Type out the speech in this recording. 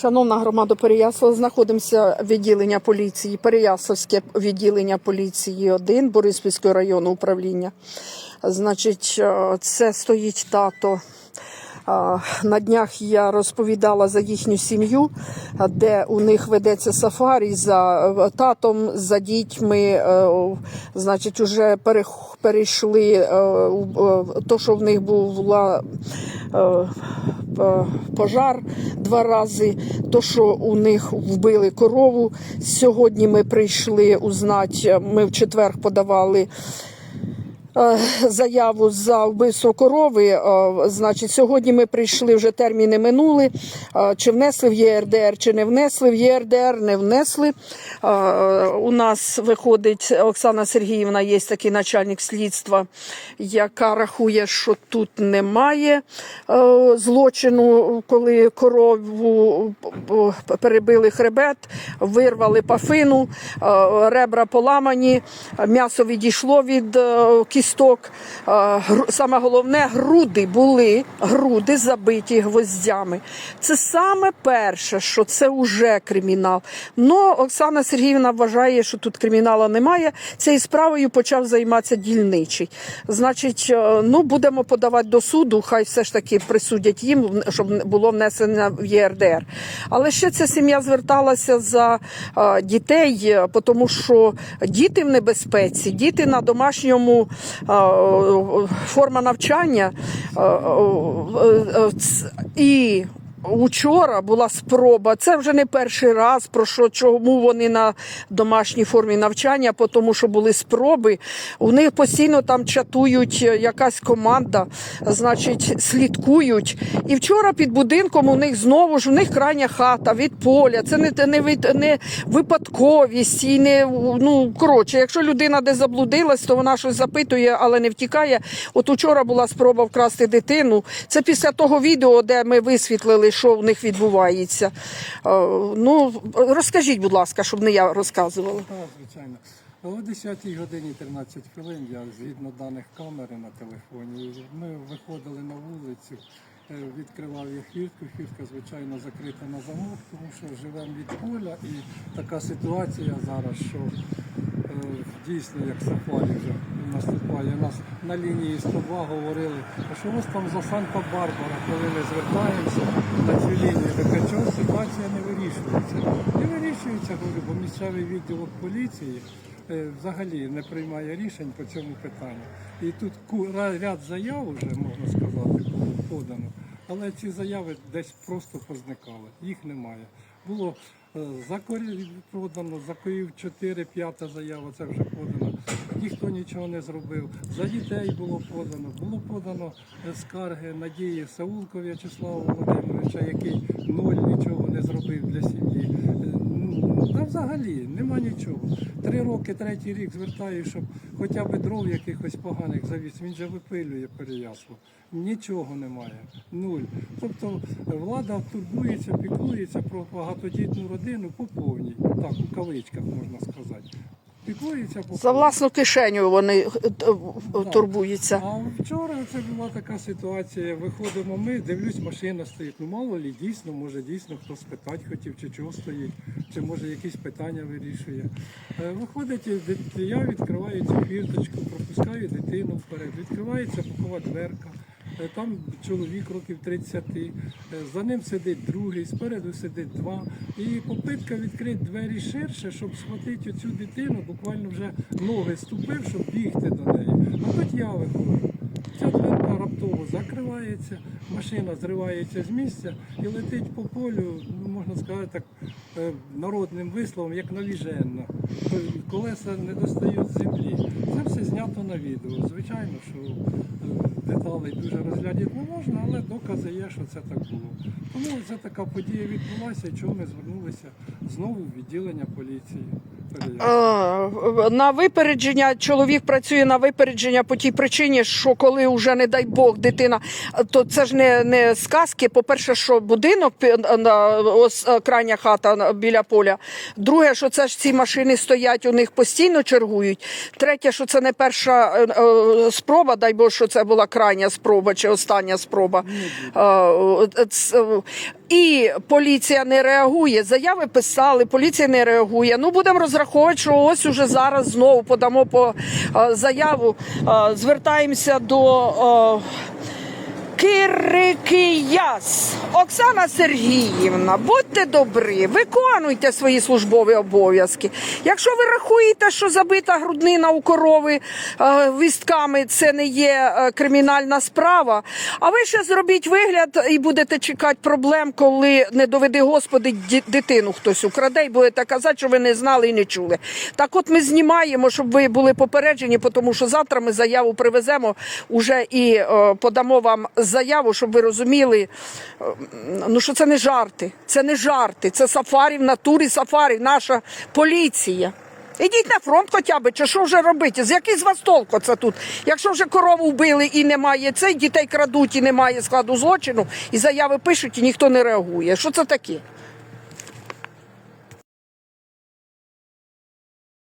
Шановна громада Переяслава, знаходимося відділення поліції, Переяславське відділення поліції 1 Бориспільського району управління. Значить, е, це стоїть тато. На днях я розповідала за їхню сім'ю, де у них ведеться сафарі за е, татом, за дітьми. е, Значить, уже перейшли е, е, то, що в них була е, е, пожар два рази. То, що у них вбили корову. Сьогодні ми прийшли узнати, ми в четвер подавали. Е, Заяву за вбивство корови. Е, Значить, сьогодні ми прийшли вже терміни минули. Е, Чи внесли в ЄРДР, чи не внесли в ЄРДР, не внесли. У нас виходить Оксана Сергіївна, є такий начальник слідства, яка рахує, що тут немає злочину, коли корову перебили хребет, вирвали пафину, ребра поламані, м'ясо відійшло від е, кісток. Саме головне, груди були, груди забиті гвоздями. Це саме перше, що це вже кримінал. Но Оксана Сергіївна вважає, що тут криміналу немає. Цією справою почав займатися дільничий. Значить, е, ну будемо подавати до суду, хай все ж таки присудять їм, щоб було внесено в ЄРДР. Але ще ця сім'я зверталася за е, дітей, е, тому що діти в небезпеці, діти на домашньому форма навчання. І Учора була спроба. Це вже не перший раз. Про що чому вони на домашній формі навчання, тому що були спроби. У них постійно там чатують е, якась команда, значить, слідкують. І вчора під будинком у них знову ж у них крайня хата від поля. Це не, не, від- не випадковість і не ну коротше, якщо людина де заблудилась, то вона щось запитує, але не втікає. От учора була спроба вкрасти дитину. Це після того відео, де ми висвітлили, що в них відбувається. Е, Ну розкажіть, будь ласка, щоб не я розказувала. Так, звичайно. О 10 годині 13 хвилин я згідно даних камери на телефоні. Ми виходили на вулицю, е, відкривав я хвіртку. Хвіртка, звичайно, закрита на замок, тому що живемо від поля і така ситуація зараз, що е, дійсно як сафарі вже наступає. Нас на лінії 102 говорили, а що у вас там за Санта-Барбара, коли ми звертаємося на цю лінію, така чого ситуація не вирішується. Не вирішується, говорю, бо місцевий відділок поліції е, взагалі не приймає рішень по цьому питанню. І тут ряд заяв вже, можна сказати, було подано, але ці заяви десь просто позникали, їх немає. Було е, за корів подано, за корів 4, 5 заява, це вже подано. Ніхто нічого не зробив. За дітей було подано. Було подано е, скарги Надії Саулко В'ячеслава Володимировича, який ноль нічого не зробив для сім'ї. Е, ну, Та взагалі нема нічого. Три роки, третій рік звертаю, щоб хоча б дров якихось поганих завіз. Він же випилює переясло. Нічого немає. Нуль. Тобто е, влада турбується, піклується про багатодітну родину по повній. Так, у кавичках можна сказати. Піклується по За власну кишеню вони е, Так. турбуються. А вчора це була така ситуація. Виходимо ми, дивлюсь, машина стоїть. Ну мало лі дійсно, може дійсно хтось спитати хотів, чи чого стоїть, чи може якісь питання вирішує. Е, Виходить, я відкриваю цю фірточку, пропускаю дитину вперед. Відкривається бокова дверка. Е, Там чоловік років 30, е, за ним сидить другий, спереду сидить два. І попитка відкрити двері ширше, щоб схватити цю дитину, буквально вже ноги ступив, щоб бігти до неї. А тут я виходжу. Ця дверка раптово закривається, машина зривається з місця і летить по полю, ну, можна сказати так, е, народним висловом, як навіженно. Колеса не достають землі. Це все знято на відео. Звичайно, що деталей дуже розглядіти не можна, але докази є, що це так було. Тому ця така подія відбулася, і чому ми звернулися знову в відділення поліції. Е, На випередження чоловік працює на випередження по тій причині, що коли вже не дай Бог дитина, то це ж не, не сказки. По-перше, що будинок ось е, крайня хата біля поля. Друге, що це ж ці машини стоять, у них постійно чергують. Третє, що це не перша е, е, спроба, дай Бог, що це була крайня спроба чи остання спроба. Е, е, І поліція не реагує. Заяви писали, поліція не реагує. Ну будемо розраховувати, що ось уже зараз знову подамо по е, заяву. Звертаємося до. Кирикияс Оксана Сергіївна, будьте добрі, виконуйте свої службові обов'язки. Якщо ви рахуєте, що забита груднина у корови е, вістками це не є е, кримінальна справа, а ви ще зробіть вигляд і будете чекати проблем, коли не доведи Господи, дитину хтось украде і будете казати, що ви не знали і не чули. Так от ми знімаємо, щоб ви були попереджені, тому що завтра ми заяву привеземо уже і е, подамо вам заяву, щоб ви розуміли, е, ну що це не жарти, це не жарти, це сафарі в натурі сафарі, наша поліція. Ідіть на фронт хоча б, чи що вже робити? З який з вас толку це тут? Якщо вже корову вбили і немає цей, дітей крадуть і немає складу злочину, і заяви пишуть, і ніхто не реагує. Що це таке?